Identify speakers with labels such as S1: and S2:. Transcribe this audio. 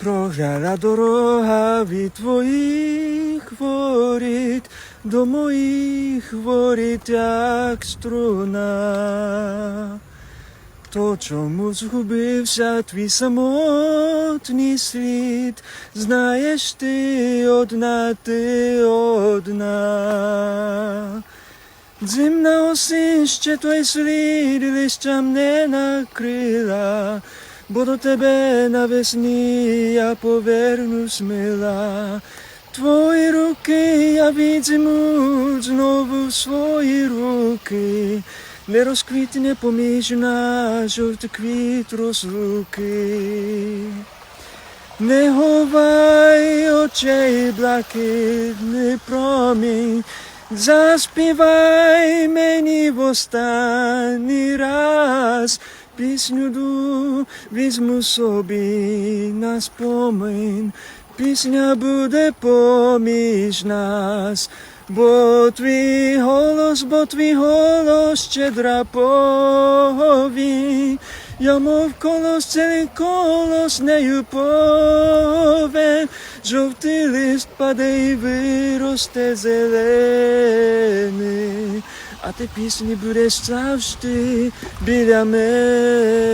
S1: Програла дорога від твоїх воріт до моїх воріт, як струна. То чому згубився твій самотній слід, знаєш ти одна, ти одна. Зимна осінь ще той слід листям не накрила, бо до тебе навесні я повернусь мила. Твої руки я візьму знову в свої руки, не розквітне поміж нас жовтий квіт розлуки. Не ховай очей блакитний промінь, заспівай мені в останній раз. Пісню ду візьму собі на спомин, пісня буде поміж нас, бо твій голос, бо твій голос щедра повінь. Я мов колос, цей колос нею повен, жовтий лист паде і виросте зелений, а ти пісні будеш завжди біля мене.